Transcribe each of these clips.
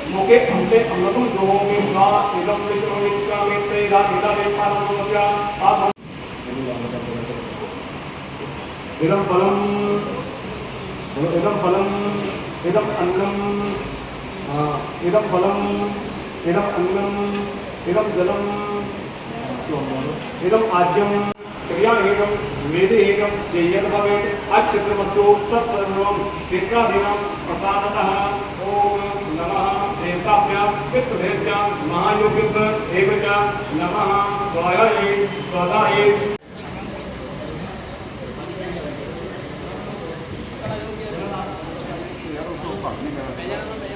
ओम दतविते पात्रं जो प्रदान भरोत अमृतम मुखे अन्ते अमृतम जो होगे स्वा इदं विष्णु विष्णु मित्रे दा इदा वे पारमोच्या आप इदं फलम् इदं फलम् इदं अन्नम् आ, इदं फलम् इदं अन्नम् इदं जलम् इदं आज्यं क्रिया एकं वेदे एकं जय्यत भवेत् अच्छत्रमत्तो तत्सर्वं विक्राधीनं प्रसादतः ॐ नमः देवताभ्यां पितृभ्यां महायोगिभ्य एव च नमः स्वाहायै स्वदायै ॐ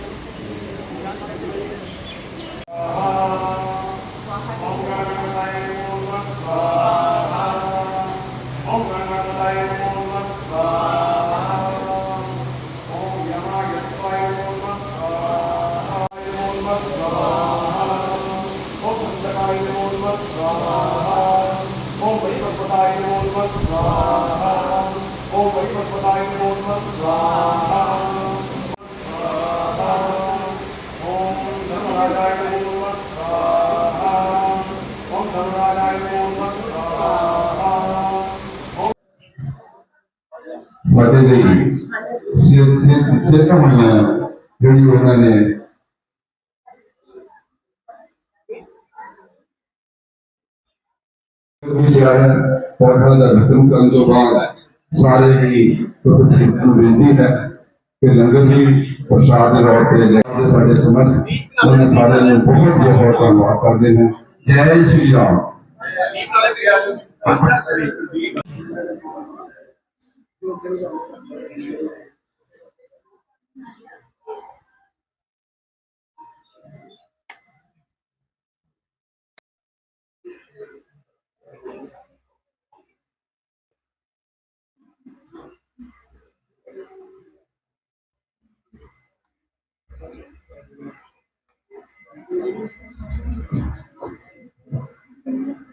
नमः स्वाहा ॐ वैपत्पताय नमः स्वाहा ॐ वैपत्पताय नमः स्वाहा ॐ धर्मराजाय नमः स्वाहा ॐ धर्मराजाय नमः स्वाहा ਸਾਡੇ ਲਈ ਸਿਹਤ ਸਿਹਤ ਸਿਹਤਾਂ ਹੋਈਆਂ ਜਿਹੜੀ ਉਹਨਾਂ ਨੇ ਵੀ ਲਿਆ ਹੈ ਪੌਦਾ ਦਾ ਰਸਮ ਕਰਨ ਤੋਂ ਬਾਅਦ ਸਾਰੇ ਹੀ ਪ੍ਰੋਫੈਸਰ ਨੂੰ ਬੇਨਤੀ ਹੈ ਕਿ ਲੰਗਰ ਵੀ ਪ੍ਰਸ਼ਾਦ ਦੇ ਤੌਰ ਤੇ ਲੈ ਕੇ ਸਾਡੇ ਸਮਸਤ ਉਹਨਾਂ ਸਾਰਿਆਂ ਨੂੰ ਬਹੁਤ ਬਹੁਤ ਧੰਨਵਾਦ ਕਰਦੇ ਹਾਂ ਜੈ ਸ਼੍ਰੀ ਰਾਮ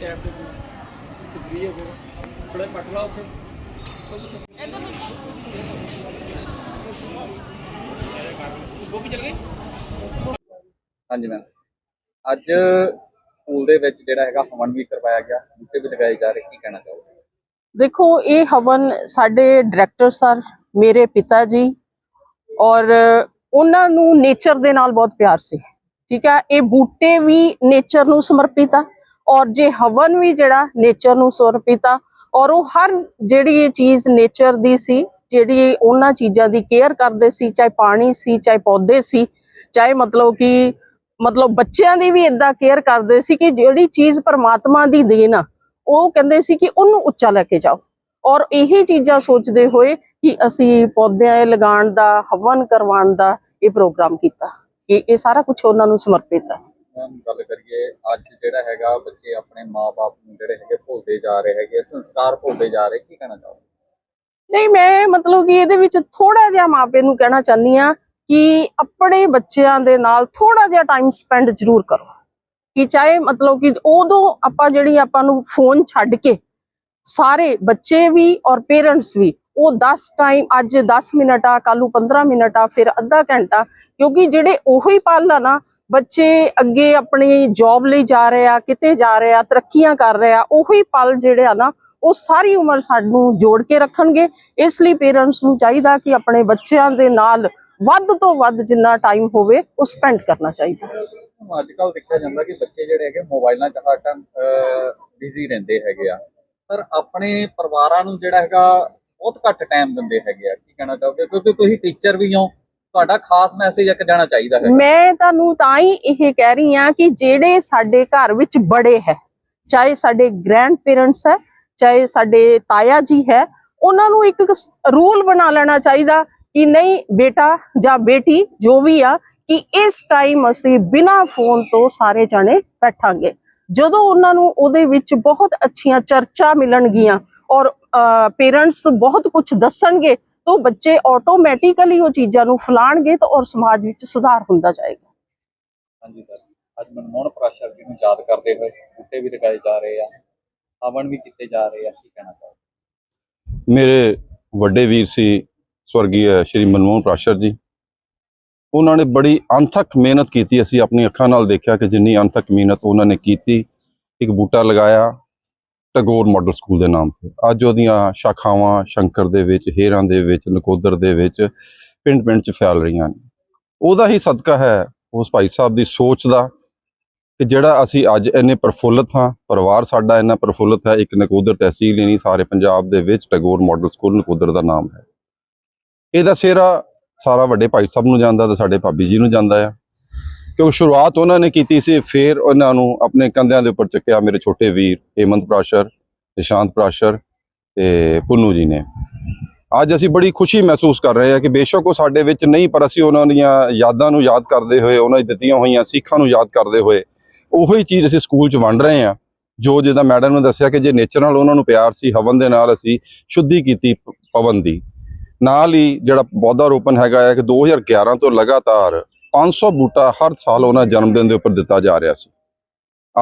ਟੈਬ ਦੇ ਕਿੱਥੇ ਹੈ ਫਿਰ। ਥੋੜਾ ਪਟ ਲਾ ਉੱਥੇ। ਉਹ ਵੀ ਚਲ ਗਈ? ਹਾਂਜੀ ਮੈਮ ਅੱਜ ਸਕੂਲ ਦੇ ਵਿੱਚ ਜਿਹੜਾ ਹੈਗਾ ਹਵਨ ਵੀ ਕਰਵਾਇਆ ਗਿਆ। ਬੂਟੇ ਵੀ ਲਗਾਏ ਜਾ ਰਹੇ। ਕੀ ਕਹਿਣਾ ਚਾਹੋਗੇ? ਦੇਖੋ ਇਹ ਹਵਨ ਸਾਡੇ ਡਾਇਰੈਕਟਰ ਸਰ ਮੇਰੇ ਪਿਤਾ ਜੀ ਔਰ ਉਹਨਾਂ ਨੂੰ ਨੇਚਰ ਦੇ ਨਾਲ ਬਹੁਤ ਪਿਆਰ ਸੀ। ਠੀਕ ਹੈ? ਇਹ ਬੂਟੇ ਵੀ ਨੇਚਰ ਨੂੰ ਸਮਰਪਿਤ ਆ। ਔਰ ਜੇ ਹਵਨ ਵੀ ਜਿਹੜਾ ਨੇਚਰ ਨੂੰ ਸਮਰਪਿਤ ਆ ਔਰ ਉਹ ਹਰ ਜਿਹੜੀ ਇਹ ਚੀਜ਼ ਨੇਚਰ ਦੀ ਸੀ, ਜਿਹੜੀ ਉਹਨਾਂ ਚੀਜ਼ਾਂ ਦੀ ਕੇਅਰ ਕਰਦੇ ਸੀ, ਚਾਹੇ ਪਾਣੀ ਸੀ, ਚਾਹੇ ਪੌਦੇ ਸੀ, ਚਾਹੇ ਮਤਲਬ ਕਿ ਮਤਲਬ ਬੱਚਿਆਂ ਦੀ ਵੀ ਇਦਾਂ ਕੇਅਰ ਕਰਦੇ ਸੀ ਕਿ ਜਿਹੜੀ ਚੀਜ਼ ਪਰਮਾਤਮਾ ਦੀ ਦੇਣ ਆ, ਉਹ ਕਹਿੰਦੇ ਸੀ ਕਿ ਉਹਨੂੰ ਉੱਚਾ ਲੈ ਕੇ ਜਾਓ। ਔਰ ਇਹੀ ਚੀਜ਼ਾਂ ਸੋਚਦੇ ਹੋਏ ਕਿ ਅਸੀਂ ਪੌਦਿਆਂ ਲਗਾਉਣ ਦਾ, ਹਵਨ ਕਰਵਾਉਣ ਦਾ ਇਹ ਪ੍ਰੋਗਰਾਮ ਕੀਤਾ। ਕਿ ਇਹ ਸਾਰਾ ਕੁਝ ਉਹਨਾਂ ਨੂੰ ਸਮਰਪਿਤ ਹੈ ਮੈਮ ਗੱਲ ਕਰੀਏ, ਅੱਜ ਜਿਹੜਾ ਹੈਗਾ, ਬੱਚੇ ਆਪਣੇ ਮਾਪੇ ਨੂੰ ਜਿਹੜੇ ਹੈਗੇ ਭੁੱਲਦੇ ਜਾ ਰਹੇ ਹੈਗੇ, ਸੰਸਕਾਰ ਭੁੱਲਦੇ ਜਾ ਰਹੇ, ਕੀ ਕਹਿਣਾ ਚਾਹੋਗੇ? ਨਹੀਂ, ਮੈਂ ਮਤਲਬ ਕਿ ਇਹਦੇ ਵਿੱਚ ਥੋੜਾ ਜਿਹਾ ਮਾਪੇ ਨੂੰ ਕਹਿਣਾ ਚਾਹਨੀ ਆ ਕਿ ਆਪਣੇ ਬੱਚਿਆਂ ਦੇ ਨਾਲ ਥੋੜਾ ਜਿਹਾ ਟਾਈਮ ਸਪੈਂਡ ਜ਼ਰੂਰ ਕਰੋ। ਕਿ ਚਾਹੇ ਮਤਲਬ ਕਿ ਉਦੋਂ ਆਪਾਂ ਜਿਹੜੀ ਆਪਾਂ ਨੂੰ ਫੋਨ ਛੱਡ ਕੇ ਸਾਰੇ ਬੱਚੇ ਵੀ ਔਰ ਪੇਰੈਂਟਸ ਵੀ, ਉਹ 10 ਟਾਈਮ ਅੱਜ 10 ਮਿੰਟ ਆ ਕੱਲੂ 15 ਮਿੰਟ ਆ, ਫਿਰ ਅੱਧਾ ਘੰਟਾ, ਕਿਉਂਕਿ ਜਿਹੜੇ ਉਹੀ ਪਲ ਆ ਨਾ ਬੱਚੇ ਅੱਗੇ ਆਪਣੀ ਜੌਬ ਲਈ ਜਾ ਰਹੇ ਆ, ਕਿਤੇ ਜਾ ਰਹੇ ਆ, ਤਰੱਕੀਆਂ ਕਰ ਰਹੇ ਆ, ਉਹੀ ਪਲ ਜਿਹੜੇ ਆ ਨਾ, ਉਹ ਸਾਰੀ ਉਮਰ ਸਾਨੂੰ ਜੋੜ ਕੇ ਰੱਖਣਗੇ। ਇਸ ਲਈ ਪੇਰੈਂਟਸ ਨੂੰ ਚਾਹੀਦਾ ਕਿ ਆਪਣੇ ਬੱਚਿਆਂ ਦੇ ਨਾਲ ਵੱਧ ਤੋਂ ਵੱਧ ਜਿੰਨਾ ਟਾਈਮ ਹੋਵੇ, ਉਹ ਸਪੈਂਡ ਕਰਨਾ ਚਾਹੀਦਾ। ਅੱਜ ਕੱਲ ਦੇਖਿਆ ਜਾਂਦਾ ਕਿ ਬੱਚੇ ਜਿਹੜੇ ਹੈਗੇ, ਮੋਬਾਈਲਾਂ 'ਚ ਹਰ ਟਾਈਮ ਬਿਜ਼ੀ ਰਹਿੰਦੇ ਹੈਗੇ ਆ। ਪਰ ਆਪਣੇ ਪਰਿਵਾਰਾਂ ਨੂੰ ਜਿਹੜਾ ਹੈਗਾ, ਬਹੁਤ ਘੱਟ ਟਾਈਮ ਦਿੰਦੇ ਹੈਗੇ ਆ। ਕੀ ਕਹਿਣਾ ਚਾਹੋਗੇ? ਕਿਉਂਕਿ ਤੁਸੀਂ ਟੀਚਰ ਵੀ ਹੋ ਤੁਹਾਡਾ ਖਾਸ ਮੈਸੇਜ ਇੱਕ ਜਾਣਾ ਚਾਹੀਦਾ ਹੈ ਮੈਂ ਤੁਹਾਨੂੰ ਤਾਂ ਹੀ ਇਹ ਕਹਿ ਰਹੀ ਹਾਂ ਕਿ ਜਿਹੜੇ ਸਾਡੇ ਘਰ ਵਿੱਚ ਬੜੇ ਹੈ, ਚਾਹੇ ਸਾਡੇ ਗ੍ਰੈਂਡ ਪੇਰੈਂਟਸ ਹੈ, ਚਾਹੇ ਸਾਡੇ ਤਾਇਆ ਜੀ ਹੈ, ਉਹਨਾਂ ਨੂੰ ਇੱਕ ਰੂਲ ਬਣਾ ਲੈਣਾ ਚਾਹੀਦਾ ਕਿ ਨਹੀਂ, ਬੇਟਾ ਜਾਂ ਬੇਟੀ ਜੋ ਵੀ ਆ, ਕਿ ਇਸ ਟਾਈਮ ਅਸੀਂ ਬਿਨਾ ਫੋਨ ਤੋਂ ਸਾਰੇ ਜਾਣੇ ਬੈਠਾਂਗੇ। ਜਦੋਂ ਉਹਨਾਂ ਨੂੰ ਉਹਦੇ ਵਿੱਚ ਬਹੁਤ ਅੱਛੀਆਂ ਚਰਚਾ ਮਿਲਣਗੀਆਂ ਔਰ ਪੇਰੈਂਟਸ ਬਹੁਤ ਕੁਝ ਦੱਸਣਗੇ ਤਾਂ ਬੱਚੇ ਆਟੋਮੈਟਿਕਲੀ ਉਹ ਚੀਜ਼ਾਂ ਨੂੰ ਫਲਾਣਗੇ ਤਾਂ ਔਰ ਸਮਾਜ ਵਿੱਚ ਸੁਧਾਰ ਹੁੰਦਾ ਜਾਏਗਾ। ਹਾਂਜੀ ਸਰ ਅੱਜ ਮਨਮੋਹਨ ਪ੍ਰਾਸ਼ਰ ਜੀ ਨੂੰ ਯਾਦ ਕਰਦੇ ਹੋਏ ਬੂਟੇ ਵੀ ਲਗਾਏ ਜਾ ਰਹੇ ਆ ਹਵਨ ਵੀ ਕੀਤੇ ਜਾ ਰਹੇ ਆ ਕੀ ਕਹਿਣਾ ਚਾਹੋਗੇ? ਮੇਰੇ ਵੱਡੇ ਵੀਰ ਸੀ ਸਵਰਗੀ ਸ਼੍ਰੀ ਮਨਮੋਹਨ ਪ੍ਰਾਸ਼ਰ ਜੀ ਉਹਨਾਂ ਨੇ ਬੜੀ ਅਣਥੱਕ ਮਿਹਨਤ ਕੀਤੀ ਅਸੀਂ ਆਪਣੀ ਅੱਖਾਂ ਨਾਲ ਦੇਖਿਆ ਕਿ ਜਿੰਨੀ ਅਣਥੱਕ ਮਿਹਨਤ ਉਹਨਾਂ ਨੇ ਕੀਤੀ ਇੱਕ ਬੂਟਾ ਲਗਾਇਆ ਟੈਗੋਰ ਮਾਡਲ ਸਕੂਲ ਦੇ ਨਾਮ ਤੇ। ਅੱਜ ਉਹਦੀਆਂ ਸ਼ਾਖਾਵਾਂ ਸ਼ੰਕਰ ਦੇ ਵਿੱਚ, ਹੇਰਾਂ ਦੇ ਵਿੱਚ, ਨਕੋਦਰ ਦੇ ਵਿੱਚ ਪਿੰਡ ਪਿੰਡ 'ਚ ਫੈਲ ਰਹੀਆਂ ਨੇ। ਉਹਦਾ ਹੀ ਸਦਕਾ ਹੈ ਉਸ ਭਾਈ ਸਾਹਿਬ ਦੀ ਸੋਚ ਦਾ ਕਿ ਜਿਹੜਾ ਅਸੀਂ ਅੱਜ ਇੰਨੇ ਪ੍ਰਫੁੱਲਤ ਹਾਂ, ਪਰਿਵਾਰ ਸਾਡਾ ਇੰਨਾ ਪ੍ਰਫੁੱਲਤ ਹੈ, ਇੱਕ ਨਕੋਦਰ ਤਹਿਸੀਲ ਹੀ ਨਹੀਂ, ਸਾਰੇ ਪੰਜਾਬ ਦੇ ਵਿੱਚ ਟਗੋਰ ਮਾਡਲ ਸਕੂਲ ਨਕੋਦਰ ਦਾ ਨਾਮ ਹੈ। ਇਹਦਾ ਸਿਹਰਾ ਸਾਰਾ ਵੱਡੇ ਭਾਈ ਸਾਹਿਬ ਨੂੰ ਜਾਂਦਾ ਤੇ ਸਾਡੇ ਭਾਬੀ ਜੀ ਨੂੰ ਜਾਂਦਾ ਆ। ਕਿਉਂਕਿ ਸ਼ੁਰੂਆਤ ਉਹਨਾਂ ਨੇ ਕੀਤੀ ਸੀ, ਫਿਰ ਉਹਨਾਂ ਨੂੰ ਆਪਣੇ ਕੰਧਿਆਂ ਦੇ ਉੱਪਰ ਚੱਕਿਆ ਮੇਰੇ ਛੋਟੇ ਵੀਰ ਹੇਮੰਤ ਪ੍ਰਾਸ਼ਰ, ਨਿਸ਼ਾਂਤ ਪ੍ਰਾਸ਼ਰ ਤੇ ਪੁੰਨੂ ਜੀ ਨੇ। ਅੱਜ ਅਸੀਂ ਬੜੀ ਖੁਸ਼ੀ ਮਹਿਸੂਸ ਕਰ ਰਹੇ ਹਾਂ ਕਿ ਬੇਸ਼ੱਕ ਉਹ ਸਾਡੇ ਵਿੱਚ ਨਹੀਂ, ਪਰ ਅਸੀਂ ਉਹਨਾਂ ਦੀਆਂ ਯਾਦਾਂ ਨੂੰ ਯਾਦ ਕਰਦੇ ਹੋਏ, ਉਹਨਾਂ ਦੀ ਦਿੱਤੀਆਂ ਹੋਈਆਂ ਸਿੱਖਾਂ ਨੂੰ ਯਾਦ ਕਰਦੇ ਹੋਏ ਉਹੀ ਚੀਜ਼ ਅਸੀਂ ਸਕੂਲ 'ਚ ਵੰਡ ਰਹੇ ਹਾਂ, ਜੋ ਜਿੱਦਾਂ ਮੈਡਮ ਨੇ ਦੱਸਿਆ ਕਿ ਜੇ ਨੇਚਰ ਨਾਲ ਉਹਨਾਂ ਨੂੰ ਪਿਆਰ ਸੀ, ਹਵਨ ਦੇ ਨਾਲ ਅਸੀਂ ਸ਼ੁੱਧੀ ਕੀਤੀ ਪਵਨ ਦੀ। ਨਾਲ ਹੀ ਜਿਹੜਾ ਪੌਦਾ ਰੋਪਣ ਹੈਗਾ ਹੈ ਕਿ 2011 ਤੋਂ ਲਗਾਤਾਰ 500 ਬੂਟਾ ਹਰ ਸਾਲ ਉਹਨਾਂ ਜਨਮ ਦਿਨ ਦੇ ਉੱਪਰ ਦਿੱਤਾ ਜਾ ਰਿਹਾ ਸੀ।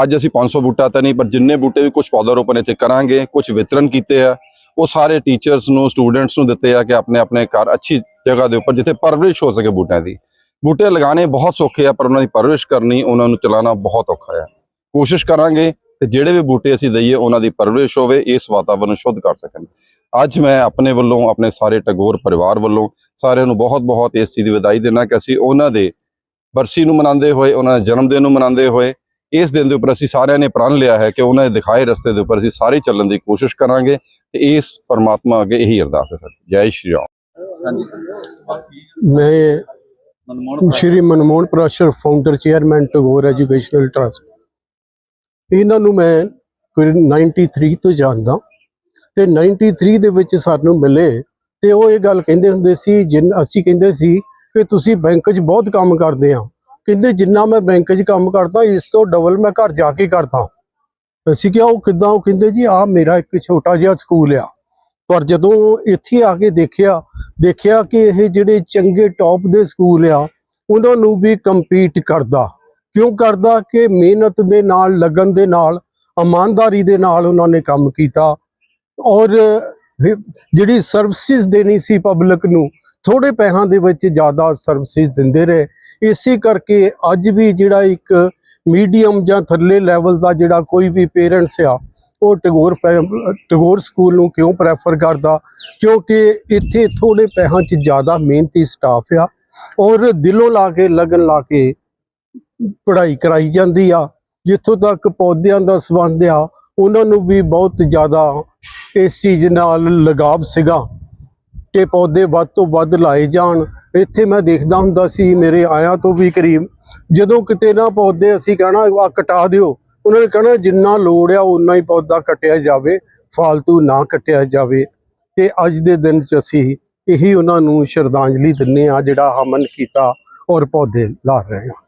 ਅੱਜ ਅਸੀਂ 500 ਬੂਟਾ ਤਾਂ ਨਹੀਂ, ਪਰ ਜਿੰਨੇ ਬੂਟੇ ਵੀ ਕੁਝ ਪੌਦਾ ਰੋਪਣ ਇੱਥੇ ਕਰਾਂਗੇ ਕੁਝ ਵਿਤਰਨ ਕੀਤੇ ਆ, ਉਹ ਸਾਰੇ ਟੀਚਰਸ ਨੂੰ ਸਟੂਡੈਂਟਸ ਨੂੰ ਦਿੱਤੇ ਆ ਕਿ ਆਪਣੇ ਆਪਣੇ ਘਰ ਅੱਛੀ ਜਗ੍ਹਾ ਦੇ ਉੱਪਰ ਜਿੱਥੇ ਪਰਵਰਿਸ਼ ਹੋ ਸਕੇ ਬੂਟਿਆਂ ਦੀ। ਬੂਟੇ ਲਗਾਣੇ ਬਹੁਤ ਸੌਖੇ ਆ, ਪਰ ਉਹਨਾਂ ਦੀ ਪਰਵਰਿਸ਼ ਕਰਨੀ, ਉਹਨਾਂ ਨੂੰ ਚਲਾਉਣਾ ਬਹੁਤ ਔਖਾ ਆ। ਕੋਸ਼ਿਸ਼ ਕਰਾਂਗੇ ਕਿ ਜਿਹੜੇ ਵੀ ਬੂਟੇ ਅਸੀਂ ਦਈਏ, ਉਹਨਾਂ ਦੀ ਪਰਵਰਿਸ਼ ਹੋਵੇ, ਇਸ ਵਾਤਾਵਰਨ ਨੂੰ ਸ਼ੁੱਧ ਕਰ ਸਕਣ। ਅੱਜ ਮੈਂ ਆਪਣੇ ਵੱਲੋਂ ਆਪਣੇ ਸਾਰੇ ਟੈਗੋਰ ਪਰਿਵਾਰ ਵੱਲੋਂ ਸਾਰਿਆਂ ਨੂੰ ਬਹੁਤ-ਬਹੁਤ ਇਸ ਚੀਜ਼ ਦੀ ਵਧਾਈ ਦੇਣਾ ਕਿ ਅਸੀਂ ਉਹਨਾਂ ਦੇ ਬਰਸੀ ਨੂੰ ਮਨਾਉਂਦੇ ਹੋਏ ਉਹਨਾਂ ਦੇ ਜਨਮ ਦਿਨ ਨੂੰ ਮਨਾਉਂਦੇ ਹੋਏ ਇਸ ਦਿਨ ਦੇ ਉੱਪਰ ਅਸੀਂ ਸਾਰਿਆਂ ਨੇ ਪ੍ਰਣ ਲਿਆ ਹੈ ਕਿ ਉਹਨਾਂ ਦੇ ਦਿਖਾਏ ਰਸਤੇ ਦੇ ਉੱਪਰ ਅਸੀਂ ਸਾਰੇ ਚੱਲਣ ਦੀ ਕੋਸ਼ਿਸ਼ ਕਰਾਂਗੇ ਤੇ ਇਸ ਪਰਮਾਤਮਾ ਅੱਗੇ ਇਹੀ ਅਰਦਾਸ ਹੈ ਸਰ। ਜੈ ਸ਼੍ਰੀ ਰਾਮ। ਹਾਂਜੀ। ਮੈਂ Manmohan Shri Manmohan Prashar founder chairman Tagore educational trust ਇਹਨਾਂ ਨੂੰ ਮੈਂ ਕੋਈ 93 ਤੋਂ ਜਾਣਦਾ। ਤੇ 93 ਦੇ ਵਿੱਚ ਸਾਨੂੰ ਮਿਲੇ ਤੇ ਉਹ ਇਹ ਗੱਲ ਕਹਿੰਦੇ ਹੁੰਦੇ ਸੀ, ਜਿੰਨ ਅਸੀਂ ਕਹਿੰਦੇ ਸੀ ਕਿ ਤੁਸੀਂ ਬੈਂਕ 'ਚ ਬਹੁਤ ਕੰਮ ਕਰਦੇ ਆ। ਕਹਿੰਦੇ ਜਿੰਨਾ ਮੈਂ ਬੈਂਕ 'ਚ ਕੰਮ ਕਰਦਾ, ਇਸ ਤੋਂ ਡਬਲ ਮੈਂ ਘਰ ਜਾ ਕੇ ਕਰਦਾ। ਅਸੀਂ ਕਿਹਾ, ਉਹ ਕਿਦਾਂ? ਉਹ ਕਹਿੰਦੇ ਜੀ ਆ ਮੇਰਾ ਇੱਕ ਛੋਟਾ ਜਿਹਾ ਸਕੂਲ ਆ। ਪਰ ਜਦੋਂ ਇੱਥੇ ਆ ਕੇ ਦੇਖਿਆ ਦੇਖਿਆ ਕਿ ਇਹ ਜਿਹੜੇ ਚੰਗੇ ਟੌਪ ਦੇ ਸਕੂਲ ਆ, ਉਹਨਾਂ ਨੂੰ ਵੀ ਕੰਪੀਟ ਕਰਦਾ। ਕਿਉਂ ਕਰਦਾ? ਕਿ ਮਿਹਨਤ ਦੇ ਨਾਲ, ਲਗਨ ਦੇ ਨਾਲ, ਇਮਾਨਦਾਰੀ ਦੇ ਨਾਲ ਉਹਨਾਂ ਨੇ ਕੰਮ ਕੀਤਾ। ਔਰ ਜਿਹੜੀ ਸਰਵਿਸਿਜ਼ ਦੇਣੀ ਸੀ ਪਬਲਿਕ ਨੂੰ ਥੋੜੇ ਪੈਸਿਆਂ ਦੇ ਵਿੱਚ ਜ਼ਿਆਦਾ ਸਰਵਿਸਿਜ਼ ਦਿੰਦੇ ਰਹੇ। ਇਸੇ ਕਰਕੇ ਅੱਜ ਵੀ ਜਿਹੜਾ ਇੱਕ ਮੀਡੀਅਮ ਜਾਂ ਥੱਲੇ ਲੈਵਲ ਦਾ ਜਿਹੜਾ ਕੋਈ ਵੀ ਪੇਰੈਂਟਸ ਆ, ਉਹ ਟਗੋਰ ਫੈਮ- ਟੈਗੋਰ ਸਕੂਲ ਨੂੰ ਕਿਉਂ ਪ੍ਰੈਫਰ ਕਰਦਾ? ਕਿਉਂਕਿ ਇੱਥੇ ਥੋੜੇ ਪੈਸਿਆਂ 'ਚ ਜ਼ਿਆਦਾ ਮਿਹਨਤੀ ਸਟਾਫ ਆ ਔਰ ਦਿਲੋਂ ਲਾ ਕੇ, ਲਗਨ ਲਾ ਕੇ ਪੜ੍ਹਾਈ ਕਰਾਈ ਜਾਂਦੀ ਆ। ਜਿੱਥੋਂ ਤੱਕ ਪੌਦਿਆਂ ਦਾ ਸੰਬੰਧ ਆ ਉਹਨਾਂ ਨੂੰ ਵੀ ਬਹੁਤ ਜ਼ਿਆਦਾ ਇਸ ਚੀਜ਼ ਨਾਲ ਲਗਾਵ ਸੀਗਾ ਕਿ ਪੌਦੇ ਵੱਧ ਤੋਂ ਵੱਧ ਲਾਏ ਜਾਣ। ਇੱਥੇ ਮੈਂ ਦੇਖਦਾ ਹੁੰਦਾ ਸੀ, ਮੇਰੇ ਆਇਆਂ ਤੋਂ ਵੀ ਕਰੀਬ। ਜਦੋਂ ਕਿਤੇ ਨਾ ਪੌਦੇ ਅਸੀਂ ਕਹਿਣਾ, ਆ ਕਟਾ ਦਿਓ। ਉਹਨਾਂ ਨੇ ਕਹਿਣਾ, ਜਿੰਨਾ ਲੋੜ ਆ ਉਨਾ ਹੀ ਪੌਦਾ ਕੱਟਿਆ ਜਾਵੇ ਫालतू ਨਾ ਕੱਟਿਆ ਜਾਵੇ। ਤੇ ਅੱਜ ਦੇ ਦਿਨ 'ਚ ਅਸੀਂ ਇਹੀ ਉਹਨਾਂ ਨੂੰ ਸ਼ਰਧਾਂਜਲੀ ਦਿੰਨੇ ਆ ਜਿਹੜਾ ਹਮਨ ਕੀਤਾ ਔਰ ਪੌਦੇ ਲਾ ਰਹੇ ਹਾਂ।